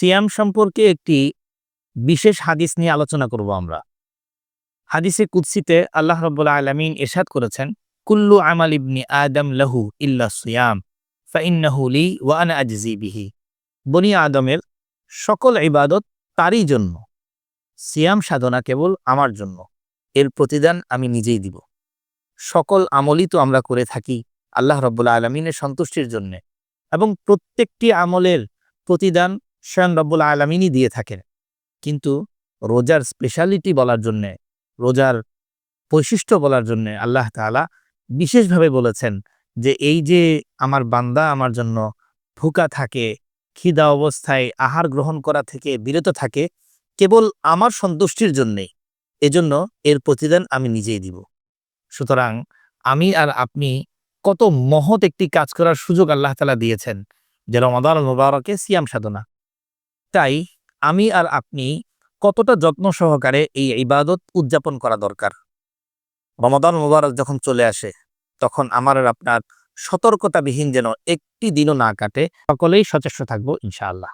সিয়াম সম্পর্কে একটি বিশেষ হাদিস নিয়ে আলোচনা করব আমরা। হাদিসে কুৎসিতে আল্লাহ রব্বুল্লা আলমিন এরশাদ করেছেন, কুল্লু আমাল ইবনি আদম লাহু ইল্লা সিয়াম, ফাইন্নাহু ওয়ান ওয়া আনা আজজি বিহি। বনি আদমের সকল ইবাদত তারই জন্য। সিয়াম সাধনা কেবল আমার জন্য, এর প্রতিদান আমি নিজেই দিব। সকল আমলই তো আমরা করে থাকি আল্লাহ রব্বুল্লা আলমিনের সন্তুষ্টির জন্যে, এবং প্রত্যেকটি আমলের প্রতিদান স্বয়ং রব্বুল আলমিনই দিয়ে থাকেন। কিন্তু রোজার স্পেশালিটি বলার জন্যে, রোজার বৈশিষ্ট্য বলার জন্যে আল্লাহ তাআলা বিশেষভাবে বলেছেন যে, এই যে আমার বান্দা আমার জন্য ভুকা থাকে, খিদা অবস্থায় আহার গ্রহণ করা থেকে বিরত থাকে, কেবল আমার সন্তুষ্টির জন্যেই এজন্য এর প্রতিদান আমি নিজেই দিব। সুতরাং আমি আর আপনি কত মহৎ একটি কাজ করার সুযোগ আল্লাহ তালা দিয়েছেন, যে রমাদান মুবারকে সিয়াম সাধনা। তাই আমি আর আপনি কতটা যত্ন সহকারে এই ইবাদত উদযাপন করা দরকার? রমাদান মুবারক যখন চলে আসে, তখন আমার আর আপনার সতর্কতাবিহীন যেন একটি দিনও না কাটে, সকলেই সচেষ্ট থাকব ইনশাআল্লাহ।